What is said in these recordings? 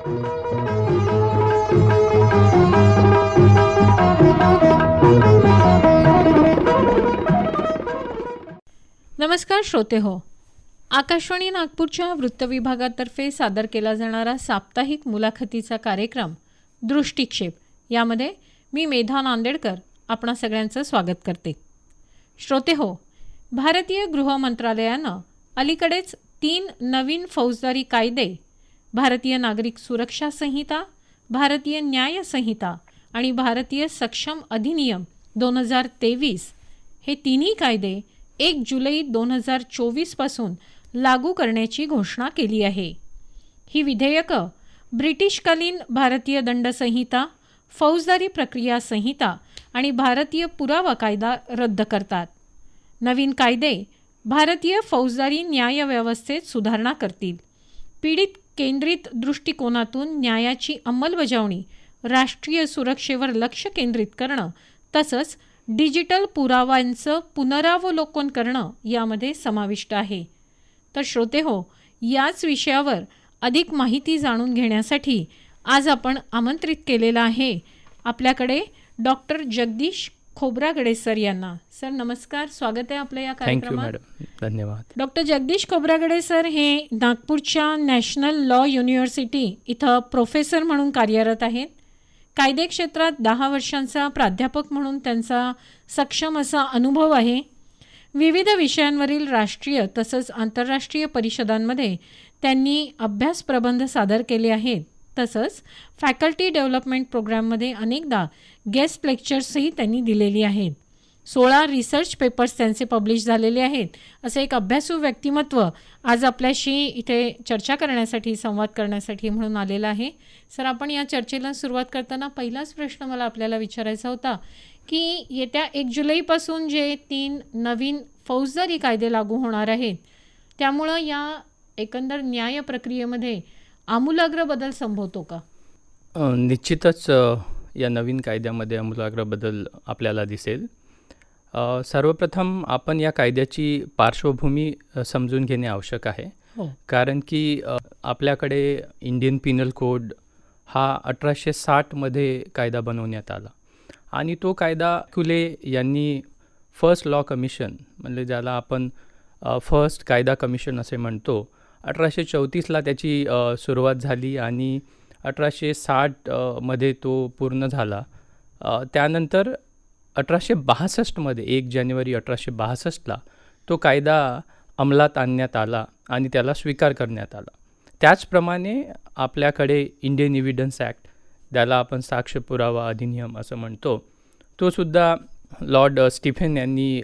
नमस्कार श्रोते हो. आकाशवाणी नागपूरच्या वृत्तविभागातर्फे सादर केला जाणारा साप्ताहिक मुलाखतीचा कार्यक्रम दृष्टिक्षेप. यामध्ये मी मेधा नांदेडकर आपणा सगळ्यांचं स्वागत करते. श्रोते हो भारतीय गृह मंत्रालयानं अलीकडेच तीन नवीन फौजदारी कायदे भारतीय नागरिक सुरक्षा संहिता भारतीय न्याय संहिता आणि भारतीय सक्षम अधिनियम दोन हजार तेवीस हे तिन्ही कायदे एक जुलै दोन हजार चोवीसपासून लागू करण्याची घोषणा केली आहे. ही विधेयकं ब्रिटिशकालीन भारतीय दंड संहिता फौजदारी प्रक्रिया संहिता आणि भारतीय पुरावा कायदा रद्द करतात. नवीन कायदे भारतीय फौजदारी न्यायव्यवस्थेत सुधारणा करतील. पीडित केंद्रित दृष्टिकोनातून न्यायाची अंमलबजावणी राष्ट्रीय सुरक्षेवर लक्ष केंद्रित करणं तसंच डिजिटल पुराव्यांचं पुनरावलोकन करणं यामध्ये समाविष्ट आहे. तर श्रोते हो याच विषयावर अधिक माहिती जाणून घेण्यासाठी आज आपण आमंत्रित केलेलं आहे आपल्याकडे डॉक्टर जगदीश खोब्रागडे सर यांना. सर नमस्कार. स्वागत आहे आपलं या थँक्यू कार्यक्रमात. मॅडम धन्यवाद. डॉक्टर जगदीश खोब्रागडे सर हे नागपूरच्या नॅशनल लॉ युनिव्हर्सिटी इथं प्रोफेसर म्हणून कार्यरत आहेत. कायदे क्षेत्रात दहा वर्षांचा प्राध्यापक म्हणून त्यांचा सक्षम असा अनुभव आहे. विविध विषयांवरील राष्ट्रीय तसंच आंतरराष्ट्रीय परिषदांमध्ये त्यांनी अभ्यास प्रबंध सादर केले आहेत. तसंच फॅकल्टी डेव्हलपमेंट प्रोग्राममध्ये अनेकदा गेस्ट लेक्चर्सही त्यांनी दिलेली आहेत. सोळा रिसर्च पेपर्स त्यांचे पब्लिश झालेले आहेत. असं एक अभ्यासू व्यक्तिमत्व आज आपल्याशी इथे चर्चा करण्यासाठी संवाद करण्यासाठी म्हणून आलेलं आहे. सर आपण या चर्चेला सुरुवात करताना पहिलाच प्रश्न मला आपल्याला विचारायचा होता की येत्या एक जुलैपासून जे तीन नवीन फौजदारी कायदे लागू होणार आहेत त्यामुळं या एकंदर न्याय प्रक्रियेमध्ये आमूलाग्र बदल संभवतो का? निश्चितच या नवीन कायद्यामध्ये आमूलाग्र बदल आपल्याला दिसेल. सर्वप्रथम आपण या कायद्याची पार्श्वभूमी समजून घेणे आवश्यक आहे. हो. कारण की आपल्याकडे इंडियन पिनल कोड हा अठराशे साठमध्ये कायदा बनवण्यात आला. आणि तो कायदा खुले यांनी फर्स्ट लॉ कमिशन म्हणजे ज्याला आपण फर्स्ट कायदा कमिशन असे म्हणतो अठराशे चौतीसला त्याची सुरुवात झाली आणि अठराशे साठमध्ये तो पूर्ण झाला. त्यानंतर अठराशे बासष्टमध्ये एक जानेवारी अठराशे बासष्टला तो कायदा अंमलात आणण्यात आला आणि त्याला स्वीकार करण्यात आला. त्याचप्रमाणे आपल्याकडे इंडियन इव्हिडन्स ॲक्ट ज्याला आपण साक्ष पुरावा अधिनियम असं म्हणतो. तो सुद्धा लॉर्ड स्टीफेन यांनी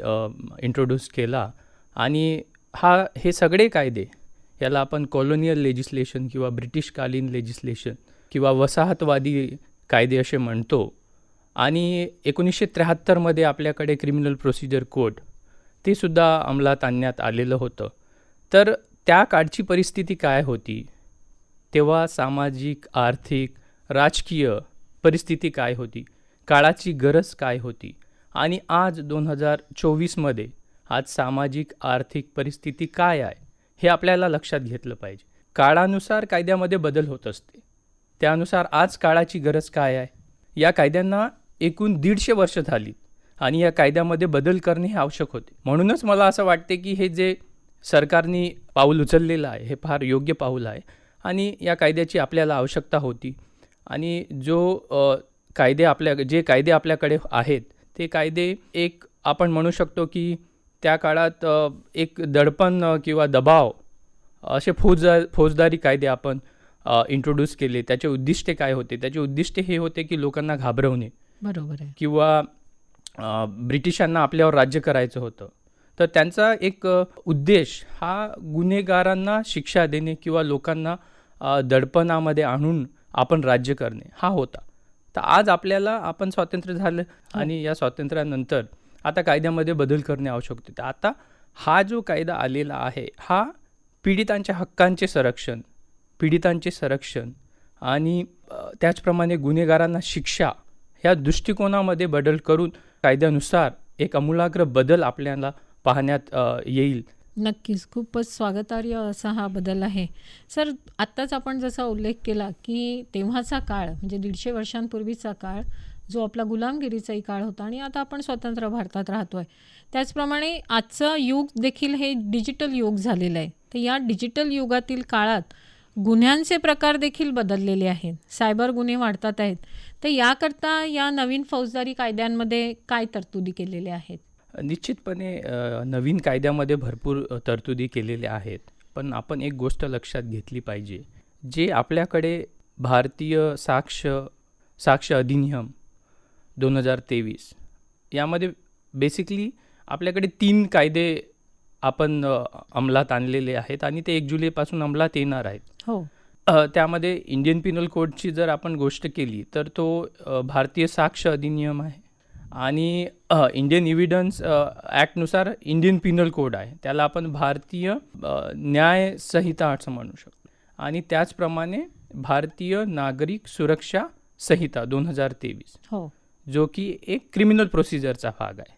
इंट्रोड्यूस केला आणि हा हे सगळे कायदे याला आपण कॉलोनियल लेजिस्लेशन किंवा ब्रिटिशकालीन लेजिस्लेशन किंवा वसाहतवादी कायदे असे म्हणतो. आणि एकोणीसशे त्र्याहत्तरमध्ये आपल्याकडे क्रिमिनल प्रोसिजर कोड ते सुद्धा अंमलात आणण्यात आलेलं होतं. तर त्या काळची परिस्थिती काय होती? तेव्हा सामाजिक आर्थिक राजकीय परिस्थिती काय होती? काळाची गरज काय होती? आणि आज दोन हजार चोवीसमध्ये आज सामाजिक आर्थिक परिस्थिती काय आहे? हे आपल्याला लक्षात घेतलं पाहिजे. काळानुसार कायद्यामध्ये बदल होत असते. त्यानुसार आज काळाची गरज काय आहे? या कायद्यांना एकूण दीडशे वर्ष झाली आणि या कायद्यामध्ये बदल करणे हे आवश्यक होते. म्हणूनच मला असं वाटते की हे जे सरकारने पाऊल उचललेलं आहे हे फार योग्य पाऊल आहे आणि या कायद्याची आपल्याला आवश्यकता होती. आणि जो कायदे आपल्या जे कायदे आपल्याकडे आहेत ते कायदे एक आपण म्हणू शकतो की त्या काळात एक दडपण किंवा दबाव असे फौजदार फौजदारी कायदे आपण इंट्रोड्यूस केले. त्याचे उद्दिष्टे काय होते? त्याचे उद्दिष्टे हे होते की लोकांना घाबरवणे. बरोबर आहे. किंवा ब्रिटिशांना आपल्यावर राज्य करायचं होतं. तर त्यांचा एक उद्देश हा गुन्हेगारांना शिक्षा देणे किंवा लोकांना दडपणामध्ये आणून आपण राज्य करणे. हा होता. तर आज आपल्याला आपण स्वातंत्र्य झालं आणि या स्वातंत्र्यानंतर आता कायद्यामध्ये बदल करणे आवश्यक होते. तर आता हा जो कायदा आलेला आहे हा पीडितांच्या हक्कांचे संरक्षण पीडितांचे संरक्षण आणि त्याचप्रमाणे गुन्हेगारांना शिक्षा ह्या दृष्टिकोनामध्ये बदल करून कायद्यानुसार एक आमूलाग्र बदल आपल्याला पाहण्यात येईल. नक्कीच. खूपच स्वागतार्ह असा हा बदल आहे. सर आत्ताच आपण जसा उल्लेख केला की तेव्हाचा काळ म्हणजे दीडशे वर्षांपूर्वीचा काळ जो आपला गुलामगिरीचाही काळ होता आणि आता आपण स्वतंत्र भारतात राहतो आहे त्याचप्रमाणे आजचं युग देखील हे डिजिटल युग झालेलं आहे. तर या डिजिटल युगातील काळात गुन्ह्यांचे प्रकार देखील बदललेले आहेत. सायबर गुन्हे वाढतात आहेत. तर याकरता या नवीन फौजदारी कायद्यांमध्ये काय तरतुदी केलेल्या आहेत? निश्चितपणे नवीन कायद्यामध्ये भरपूर तरतुदी केलेल्या आहेत. पण आपण एक गोष्ट लक्षात घेतली पाहिजे. जे आपल्याकडे भारतीय साक्ष साक्ष अधिनियम दोन हजार तेवीस यामध्ये बेसिकली आपल्याकडे तीन कायदे आपण अंमलात आणलेले आहेत आणि ते एक जुलैपासून अंमलात येणार आहेत. हो. त्यामध्ये इंडियन पिनल कोडची जर आपण गोष्ट केली तर तो भारतीय साक्ष अधिनियम आहे. आणि इंडियन इव्हिडन्स ॲक्टनुसार इंडियन पिनल कोड आहे. त्याला आपण भारतीय न्याय संहिता असं म्हणू शकतो. आणि त्याचप्रमाणे भारतीय नागरिक सुरक्षा संहिता दोन हजार तेवीस हो. जो की एक क्रिमिनल प्रोसिजरचा भाग आहे.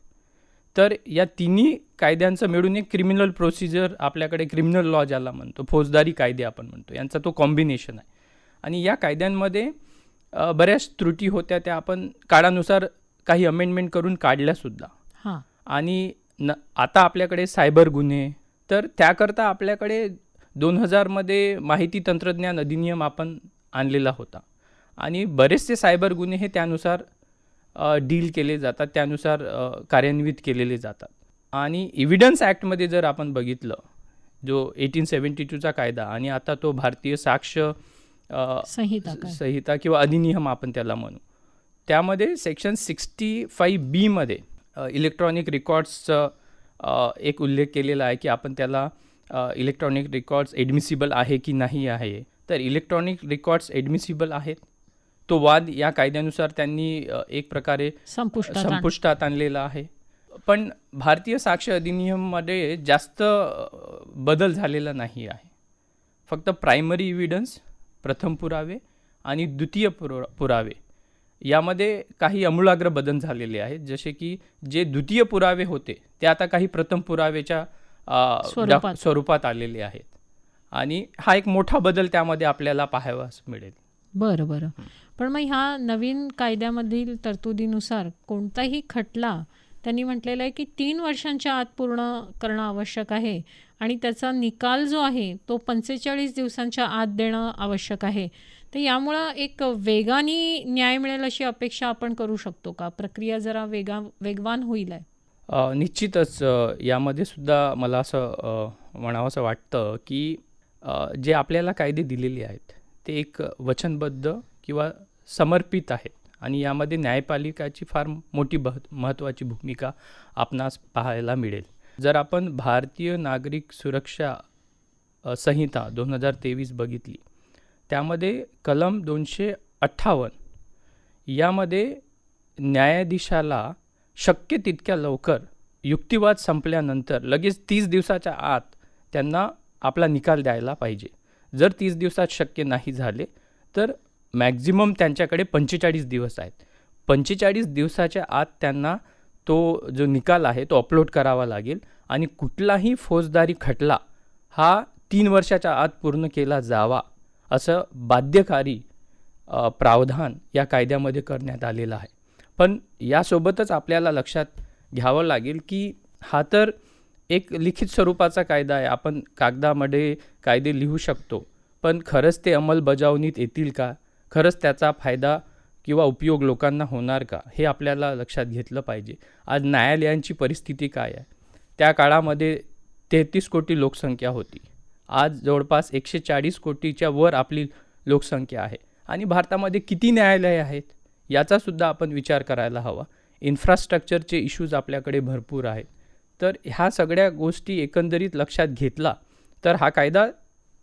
तर या तिन्ही कायद्यांचं मिळून एक क्रिमिनल प्रोसिजर आपल्याकडे क्रिमिनल लॉ ज्याला म्हणतो फौजदारी कायदे आपण म्हणतो यांचा तो कॉम्बिनेशन आहे. आणि या कायद्यांमध्ये बऱ्याच त्रुटी होत्या त्या आपण काळानुसार काही अमेंडमेंट करून काढल्यासुद्धा हां. आणि न आता आपल्याकडे सायबर गुन्हे तर त्याकरता आपल्याकडे दोन हजारमध्ये माहिती तंत्रज्ञान अधिनियम आपण आणलेला होता. आणि बरेचसे सायबर गुन्हे हे त्यानुसार डील केले जातात त्यानुसार कार्यान्वित केलेले जातात. आणि इव्हिडन्स ॲक्टमध्ये जर आपण बघितलं जो एटीन सेवन्टी टूचा कायदा आणि आता तो भारतीय साक्ष संहिता संहिता किंवा अधिनियम आपण त्याला म्हणू. त्यामध्ये सेक्शन सिक्स्टी फाईव्ह बीमध्ये इलेक्ट्रॉनिक रेकॉर्ड्सचं एक उल्लेख केलेला आहे की आपण त्याला इलेक्ट्रॉनिक रेकॉर्ड्स एडमिसिबल आहे की नाही आहे. तर इलेक्ट्रॉनिक रेकॉर्ड्स एडमिसिबल आहेत. तो वाद या कायद्यानुसार त्यांनी एक प्रकारे संपुष्टात आण- संपुष्टात आणलेला आहे. पण भारतीय साक्ष अधिनियममध्ये जास्त बदल झालेला नाही आहे. फक्त प्रायमरी इव्हिडन्स प्रथम पुरावे आणि द्वितीय पुरा पुरावे. यामध्ये काही अमूलाग्र बदल झालेले आहेत. जसे की जे द्वितीय पुरावे होते ते आता काही प्रथम पुरावेच्या स्वरूपात. आलेले आहेत. आणि हा एक मोठा बदल त्यामध्ये आपल्याला पाहावास मिळेल. बरं बरं. पण मग ह्या नवीन कायद्यामधील तरतुदीनुसार कोणताही खटला त्यांनी म्हटलेलं आहे की तीन वर्षांच्या आत पूर्ण करणं आवश्यक आहे आणि त्याचा निकाल जो आहे तो पंचेचाळीस दिवसांच्या आत देणं आवश्यक आहे. तर यामुळं एक वेगाने न्याय मिळेल अशी अपेक्षा आपण करू शकतो का? प्रक्रिया जरा वेगा वेगवान होईल आहे निश्चितच यामध्ये सुद्धा मला असं म्हणावंसं वाटतं की जे आपल्याला कायदे दिलेले आहेत ते एक वचनबद्ध किंवा समर्पित आहेत. आणि यामध्ये न्यायपालिकाची फार मोठी बह महत्त्वाची भूमिका आपणास पाहायला मिळेल. जर आपण भारतीय नागरिक सुरक्षा संहिता दोन हजार तेवीस बघितली त्यामध्ये कलम दोनशे अठ्ठावन्न. यामध्ये न्यायाधीशाला शक्य तितक्या लवकर युक्तिवाद संपल्यानंतर लगेच तीस दिवसाच्या आत त्यांना आपला निकाल द्यायला पाहिजे. जर तीस दिवसात शक्य नाही झाले तर मॅक्झिमम त्यांच्याकडे पंचेचाळीस दिवस आहेत. पंचेचाळीस दिवसाच्या आत त्यांना तो जो निकाल आहे तो अपलोड करावा लागेल आणि कुठलाही फौजदारी खटला हा तीन वर्षाच्या आत पूर्ण केला जावा असं बाध्यकारी प्रावधान या कायद्यामध्ये करण्यात आलेलं आहे. पण यासोबतच आपल्याला लक्षात घ्यावं लागेल की हा तर एक लिखित स्वरूपाचा कायदा आहे. आपण कागदामध्ये कायदे लिहू शकतो पण खरंच ते अंमलबजावणीत येतील का? खरंच त्याचा फायदा किंवा उपयोग लोकांना होणार का? हे आपल्याला लक्षात घेतलं पाहिजे. आज न्यायालयांची परिस्थिती काय आहे? त्या काळामध्ये तेहतीस कोटी लोकसंख्या होती. आज जवळपास एकशे चाळीस कोटीच्या वर आपली लोकसंख्या आहे. आणि भारतामध्ये किती न्यायालये आहेत? याचासुद्धा आपण विचार करायला हवा. इन्फ्रास्ट्रक्चरचे इश्यूज आपल्याकडे भरपूर आहेत. तर ह्या सगळ्या गोष्टी एकंदरीत लक्षात घेतला तर हा कायदा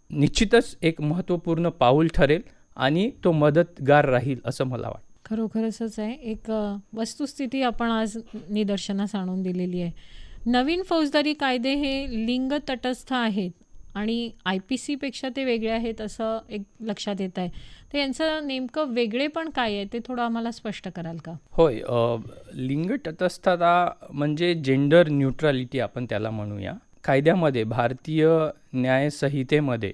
निश्चितच एक महत्त्वपूर्ण पाऊल ठरेल आणि तो मदतगार राहील असं मला वाटतं. खरोखरच आहे. एक वस्तुस्थिती आपण आज निदर्शनास आणून दिलेली आहे. नवीन फौजदारी कायदे हे लिंग तटस्थ आहेत. आणि आय पी सीपेक्षा ते वेगळे आहेत असं एक लक्षात येत आहे. तर यांचं नेमकं वेगळे पण काय आहे ते थोडं आम्हाला स्पष्ट कराल का? होय लिंग तटस्थता म्हणजे जेंडर न्यूट्रॅलिटी आपण त्याला म्हणूया. कायद्यामध्ये भारतीय न्यायसंहितेमध्ये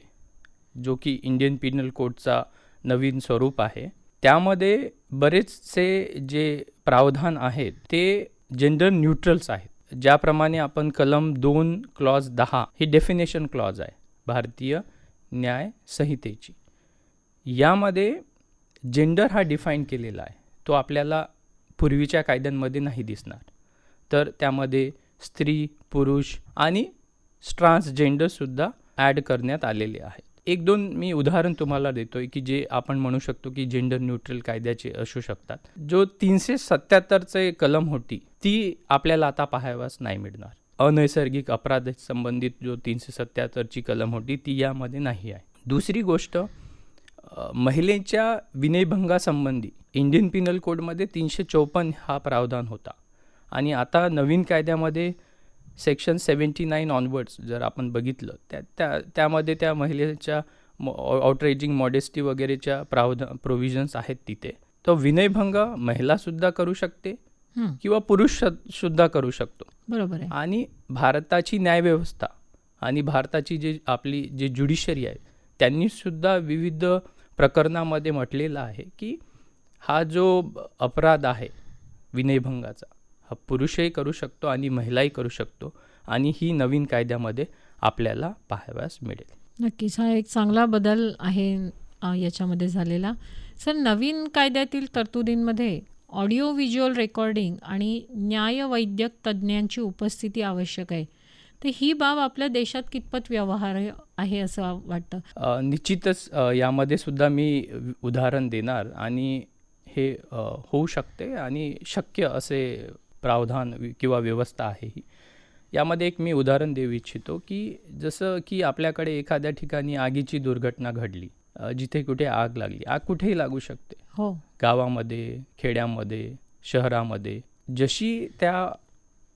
जो की इंडियन पिनल कोडचा नवीन स्वरूप आहे त्यामध्ये बरेचसे जे प्रावधान आहेत ते जेंडर न्यूट्रल्स आहेत. ज्याप्रमाणे आपण कलम दोन क्लॉज दहा ही डेफिनेशन क्लॉज आहे भारतीय न्याय संहितेची. यामध्ये जेंडर हा डिफाईन केलेला आहे. तो आपल्याला पूर्वीच्या कायद्यांमध्ये नाही दिसणार. तर त्यामध्ये स्त्री पुरुष आणि ट्रान्सजेंडरसुद्धा ॲड करण्यात आलेले आहेत. एक दोन मी उदाहरण तुम्हाला देतोय की जे आपण म्हणू शकतो की जेंडर न्यूट्रल कायद्याचे असू शकतात. जो तीनशे सत्याहत्तरचे कलम होती ती आपल्याला आता पाहाव्यास नाही मिळणार. अनैसर्गिक अपराध संबंधित जो तीनशे सत्याहत्तरची कलम होती ती यामध्ये नाही आहे. दुसरी गोष्ट महिलेच्या विनयभंगासंबंधी इंडियन पिनल कोडमध्ये तीनशे चौपन्न हा प्रावधान होता. आणि आता नवीन कायद्यामध्ये सेक्शन सेवन्टी नाईन ऑनवर्ड्स जर आपण बघितलं त्या त्या त्यामध्ये त्या महिलेच्या आउटरेजिंग मॉडेस्टी वगैरेच्या प्रावधा प्रोव्हिजन्स आहेत तिथे. तो विनयभंग महिलासुद्धा करू शकते किंवा पुरुष सुद्धा करू शकतो. बरोबर आहे. आणि भारताची न्यायव्यवस्था आणि भारताची जे आपली जे ज्युडिशरी आहे त्यांनीसुद्धा विविध प्रकरणामध्ये म्हटलेलं आहे की हा जो अपराध आहे विनयभंगाचा पुरुषही करू शकतो आणि महिलाही करू शकतो आणि ही नवीन कायद्यामध्ये आपल्याला पाहाव्यास मिळेल. नक्कीच. हा एक चांगला बदल आहे याच्यामध्ये झालेला. सर नवीन कायद्यातील तरतुदींमध्ये ऑडिओ व्हिज्युअल रेकॉर्डिंग आणि न्यायवैद्यक तज्ज्ञांची उपस्थिती आवश्यक आहे. तर ही बाब आपल्या देशात कितपत व्यवहार आहे असं वाटतं? निश्चितच यामध्ये सुद्धा मी उदाहरण देणार आणि हे होऊ शकते आणि शक्य असे प्रावधान किंवा व्यवस्था आहे ही. यामध्ये एक मी उदाहरण देऊ इच्छितो की जसं की आपल्याकडे एखाद्या ठिकाणी आगीची दुर्घटना घडली जिथे कुठे आग लागली आग कुठेही लागू शकते. हो. गावामध्ये खेड्यामध्ये शहरामध्ये जशी त्या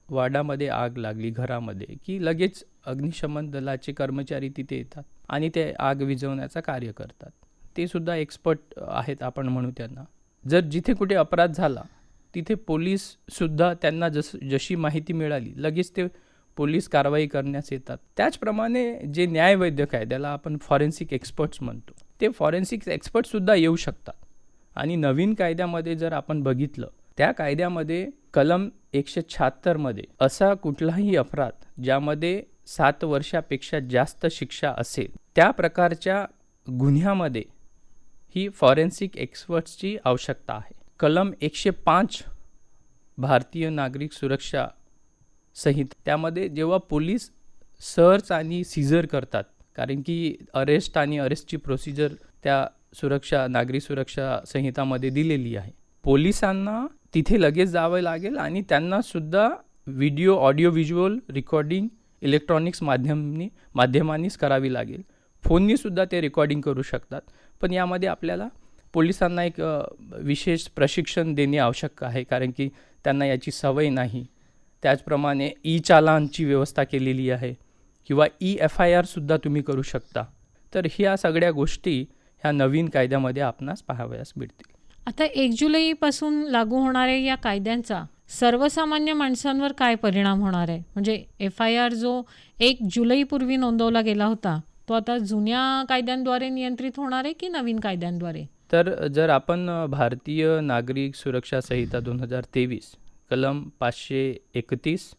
वाडामध्ये आग लागली घरामध्ये की लगेच अग्निशमन दलाचे कर्मचारी तिथे येतात आणि ते आग विझवण्याचं कार्य करतात. ते सुद्धा एक्सपर्ट आहेत आपण म्हणू त्यांना. जर जिथे कुठे अपराध झाला तिथे पोलीससुद्धा त्यांना जस जशी माहिती मिळाली लगेच ते पोलीस कारवाई करण्यास येतात. त्याचप्रमाणे जे न्यायवैद्यक आहे त्याला आपण फॉरेन्सिक एक्सपर्ट्स म्हणतो ते फॉरेन्सिक एक्सपर्टसुद्धा येऊ शकतात. आणि नवीन कायद्यामध्ये जर आपण बघितलं त्या कायद्यामध्ये कलम एकशे शहात्तरमध्ये असा कुठलाही अपराध ज्यामध्ये सात वर्षापेक्षा जास्त शिक्षा असेल त्या प्रकारच्या गुन्ह्यामध्ये ही फॉरेन्सिक एक्सपर्ट्सची आवश्यकता आहे. कलम एकशे पाच भारतीय नागरिक सुरक्षा संहित. त्यामध्ये जेव्हा पोलीस सर्च आणि सीझर करतात कारण की अरेस्ट आणि अरेस्टची प्रोसिजर त्या सुरक्षा नागरी सुरक्षा संहितामध्ये दिलेली आहे. पोलिसांना तिथे लगेच जावं लागेल आणि त्यांनासुद्धा video audio visual recording electronics माध्यमांनी माध्यमांनीच करावी लागेल. फोननीसुद्धा ते रेकॉर्डिंग करू शकतात. पण यामध्ये आपल्याला पोलिसांना एक विशेष प्रशिक्षण देणे आवश्यक आहे कारण की त्यांना याची सवय नाही. त्याचप्रमाणे ई चालांची व्यवस्था केलेली आहे किंवा ई एफ आय आरसुद्धा तुम्ही करू शकता. तर ह्या सगळ्या गोष्टी ह्या नवीन कायद्यामध्ये आपणास पाहावयास मिळतील. आता एक जुलैपासून लागू होणाऱ्या या कायद्यांचा सर्वसामान्य माणसांवर काय परिणाम होणार आहे? म्हणजे एफ आय आर जो एक जुलैपूर्वी नोंदवला गेला होता तो आता जुन्या कायद्यांद्वारे नियंत्रित होणार आहे की नवीन कायद्यांद्वारे? तर जर आपण भारतीय नागरिक सुरक्षा संहिता दोन हजार तेवीस कलम पाचशे एकतीस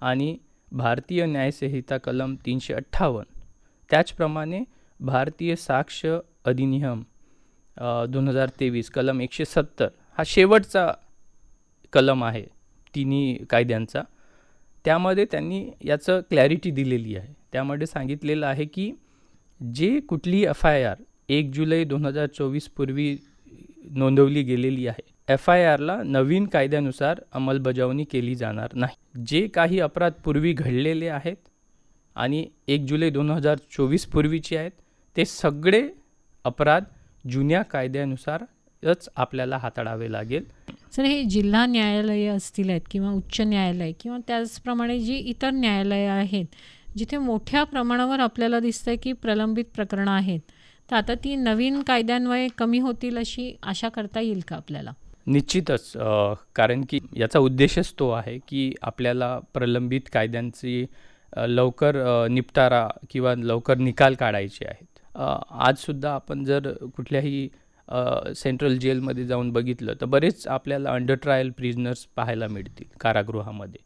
आणि भारतीय न्यायसंहिता कलम तीनशे अठ्ठावन्न त्याचप्रमाणे भारतीय साक्ष अधिनियम दोन हजार तेवीस कलम एकशे सत्तर हा शेवटचा कलम आहे तिन्ही कायद्यांचा त्यामध्ये त्यांनी याचं क्लॅरिटी दिलेली आहे. त्यामध्ये सांगितलेलं आहे की जे कुठली एफ आय आर एक जुलै दोन हजार चोवीस पूर्वी नोंदवली गेलेली आहे. एफ आय आरला नवीन कायद्यानुसार अंमलबजावणी केली जाणार नाही. जे काही अपराध पूर्वी घडलेले आहेत आणि एक जुलै दोन हजार चोवीस पूर्वीचे आहेत ते सगळे अपराध जुन्या कायद्यानुसारच आपल्याला हाताळावे लागेल. सर हे जिल्हा न्यायालये असतील आहेत किंवा उच्च न्यायालय किंवा त्याचप्रमाणे जी इतर न्यायालयं आहेत जिथे मोठ्या प्रमाणावर आपल्याला दिसतंय की प्रलंबित प्रकरणं आहेत तर आता ती नवीन कायद्यान्वये कमी होतील अशी आशा करता येईल का आपल्याला? निश्चितच कारण की याचा उद्देशच तो आहे की आपल्याला प्रलंबित कायद्यांची लवकर निपटारा किंवा लवकर निकाल काढायचे आहेत. आजसुद्धा आपण जर कुठल्याही सेंट्रल जेलमध्ये जाऊन बघितलं तर बरेच आपल्याला अंडर ट्रायल प्रिझनर्स पाहायला मिळतील कारागृहामध्ये.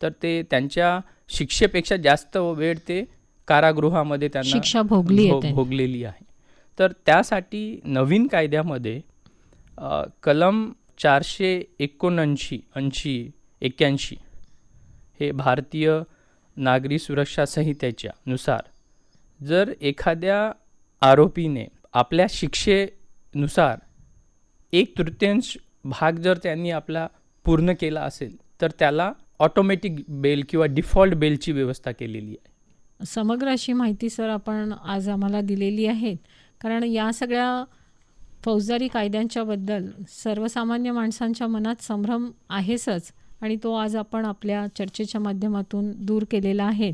तर ते त्यांच्या शिक्षेपेक्षा जास्त वेळ ते कारागृहामध्ये त्यांना शिक्षा भोगली. भोगलेली आहे. तर त्यासाठी नवीन कायद्यामध्ये कलम चारशे एकोणऐंशी ऐंशी एक्क्याऐंशी हे भारतीय नागरी सुरक्षा संहितेच्या नुसार जर एखाद्या आरोपीने आपल्या शिक्षेनुसार एक तृतीयांश भाग जर त्यांनी आपला पूर्ण केला असेल तर त्याला ऑटोमॅटिक बेल किंवा डिफॉल्ट बेलची व्यवस्था केलेली आहे. समग्र अशी माहिती सर आपण आज आम्हाला दिलेली आहे. कारण या सगळ्या फौजदारी कायद्यांच्याबद्दल सर्वसामान्य माणसांच्या मनात संभ्रम आहेसच आणि तो आज आपण आपल्या चर्चेच्या माध्यमातून दूर केलेला आहे.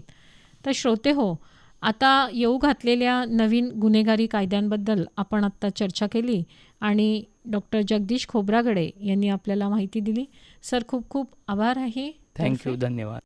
तर श्रोते हो आता येऊ घातलेल्या नवीन गुन्हेगारी कायद्यांबद्दल आपण आत्ता चर्चा केली आणि डॉक्टर जगदीश खोब्रागडे यांनी आपल्याला माहिती दिली. सर खूप खूप आभार आहे. थँक्यू धन्यवाद.